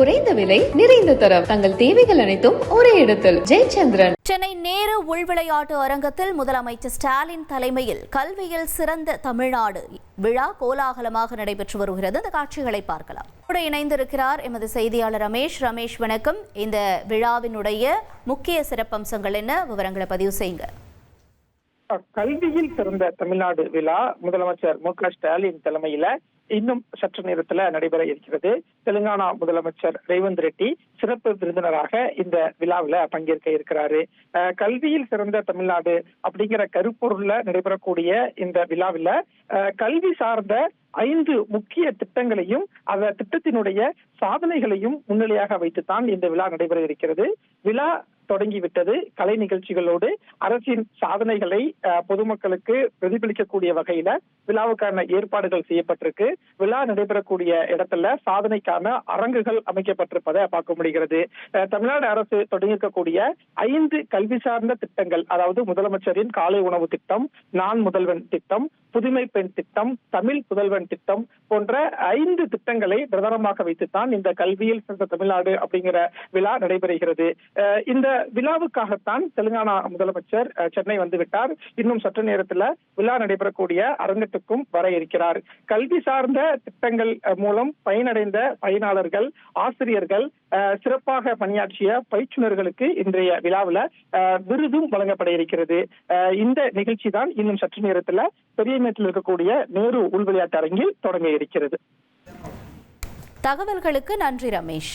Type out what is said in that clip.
குறைந்த விலை நிறைந்த தரம். தங்கள் தேவைகள் அனைத்தும் ஒரே இடத்தில். ஜெயச்சந்திரன். சென்னை நேரு உள்விளையாட்டு அரங்கத்தில் முதலமைச்சர் ஸ்டாலின் தலைமையில் கல்வியில் சிறந்த தமிழ்நாடு விழா கோலாகலமாக நடைபெற்று வருகிறது. இந்த காட்சிகளை பார்க்கலாம். கூட இணைந்திருக்கிறார் எமது செய்தியாளர் ரமேஷ். ரமேஷ் வணக்கம். இந்த விழாவினுடைய முக்கிய சிறப்பம்சங்கள் என்ன? விவரங்களை பதிவு செய்யுங்க கல்வியில் சிறந்த தமிழ்நாடு விழா முதலமைச்சர் மு க ஸ்டாலின் தலைமையில இன்னும் சற்று நேரத்துல நடைபெற இருக்கிறது. தெலுங்கானா முதலமைச்சர் ரேவந்த் ரெட்டி சிறப்பு விருந்தினராக இந்த விழாவில் பங்கேற்க இருக்கிறாரு. கல்வியில் சிறந்த தமிழ்நாடு அப்படிங்கிற கருப்பொருள்ல நடைபெறக்கூடிய இந்த விழாவில் கல்வி சார்ந்த ஐந்து முக்கிய திட்டங்களையும் அந்த திட்டத்தினுடைய சாதனைகளையும் முன்னிலையாக வைத்துத்தான் இந்த விழா நடைபெற இருக்கிறது. விழா தொடங்கிவிட்டது. கலை நிகழ்ச்சிகளோடு அரசின் சாதனைகளை பொதுமக்களுக்கு பிரதிபலிக்கக்கூடிய வகையில விழாவுக்கான ஏற்பாடுகள் செய்யப்பட்டிருக்கு. விழா நடைபெறக்கூடிய இடத்துல சாதனைக்கான அரங்குகள் அமைக்கப்பட்டிருப்பதை பார்க்க முடிகிறது. தமிழ்நாடு அரசு தொடங்கியிருக்கக்கூடிய ஐந்து கல்வி சார்ந்த திட்டங்கள் அதாவது முதலமைச்சரின் காலை உணவு திட்டம் நான் முதல்வன் திட்டம் புதுமை பெண் திட்டம் தமிழ் புதல்வன் திட்டம் போன்ற ஐந்து திட்டங்களை பிரதானமாக வைத்துத்தான் இந்த கல்வியில் சிறந்த தமிழ்நாடு அப்படிங்கிற விழா நடைபெறுகிறது. இந்த விழாவுக்காகத்தான் தெலுங்கானா முதலமைச்சர் சென்னை வந்துவிட்டார். இன்னும் சற்று நேரத்துல விழா நடைபெறக்கூடிய அரங்கத்துக்கும் வர இருக்கிறார். கல்வி சார்ந்த திட்டங்கள் மூலம் பயனடைந்த பயனாளர்கள் ஆசிரியர்கள் சிறப்பாக பணியாற்றிய பயிற்றுநர்களுக்கு இன்றைய விழாவில் விருதும் வழங்கப்பட இருக்கிறது. இந்த நிகழ்ச்சி தான் இன்னும் சற்று நேரத்துல பெரியமேட்டில் இருக்கக்கூடிய நேரு உள்விளையாட்டு அரங்கில் தொடங்க இருக்கிறது. தகவல்களுக்கு நன்றி ரமேஷ்.